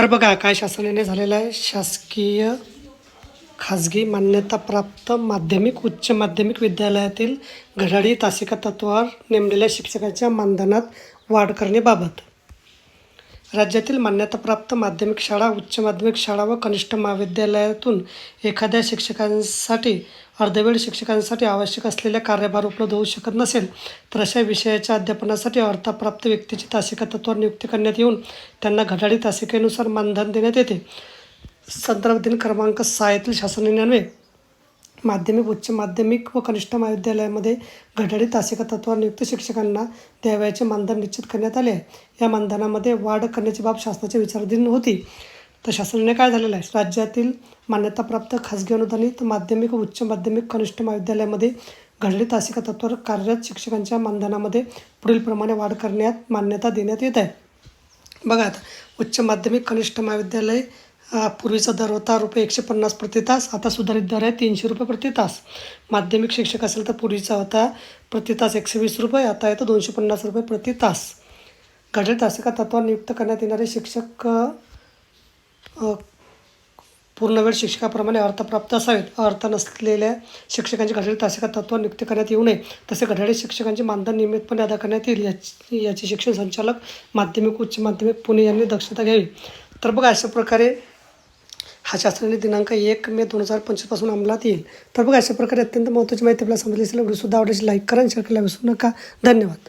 तर बघा काय शासनाने झालेलं आहे? शासकीय खाजगी मान्यताप्राप्त माध्यमिक उच्च माध्यमिक विद्यालयातील घडाडी तासिका तत्वावर नेमलेल्या शिक्षकाच्या मानधनात वाढ करण्याबाबत. राज्यातील मान्यताप्राप्त माध्यमिक शाळा उच्च माध्यमिक शाळा व कनिष्ठ महाविद्यालयातून एखाद्या शिक्षकांसाठी अर्धवेळ शिक्षकांसाठी आवश्यक असलेल्या कार्यभार उपलब्ध होऊ शकत नसेल तर अशा विषयाच्या अध्यापनासाठी अर्थाप्राप्त व्यक्तीची तासिका तत्वावर नियुक्ती करण्यात येऊन त्यांना घड्याळी तासिकेनुसार मानधन देण्यात येते. संदर्भ दिन क्रमांक सहा येथील शासन निर्णयान्वये माध्यमिक उच्च माध्यमिक व कनिष्ठ महाविद्यालयामध्ये घड्याळी तासिका तत्वावर नियुक्त शिक्षकांना द्यावयाचे मानधन निश्चित करण्यात आले आहे. या मानधनामध्ये वाढ करण्याची बाब शासनाच्या विचाराधीन होती. तर शासनाने काय झालेलं आहे? राज्यातील मान्यताप्राप्त खाजगी अनुदानित माध्यमिक व उच्च माध्यमिक कनिष्ठ महाविद्यालयामध्ये घडली तासिका तत्वावर कार्यरत शिक्षकांच्या मानधनामध्ये पुढीलप्रमाणे वाढ करण्यात मान्यता देण्यात येत आहे. बघा आता उच्च माध्यमिक कनिष्ठ महाविद्यालय पूर्वीचा दर होता रुपये एकशे पन्नास प्रति तास आता सुधारित दर आहे तीनशे रुपये प्रति तास. माध्यमिक शिक्षक असेल तर पूर्वीचा होता प्रति तास एकशे वीस रुपये आता येतो दोनशे पन्नास रुपये प्रति तास. घड्याळ तासिका तत्वावर नियुक्त करण्यात येणारे शिक्षक पूर्णवेळ शिक्षकाप्रमाणे अर्थप्राप्त असावेत. अर्थ नसलेल्या शिक्षकांची घडलेली तासिका तत्व नियुक्त करण्यात येऊ नये. तसे घडलेले शिक्षकांचे मानधन नियमितपणे अदा करण्यात येईल याची याची शिक्षण संचालक माध्यमिक उच्च माध्यमिक पुणे यांनी दक्षता घ्यावी. तर बघा अशा प्रकारे हा शासनाने दिनांक एक मे दोन हजार पंचवीसपासून अंमलात येईल. तर बघा अशा प्रकारे अत्यंत महत्त्वाची माहिती आपल्याला समजली असेल. व्हिडिओसुद्धा आवडायची लाईक करा आणि शेअर करायला विसरू नका. धन्यवाद.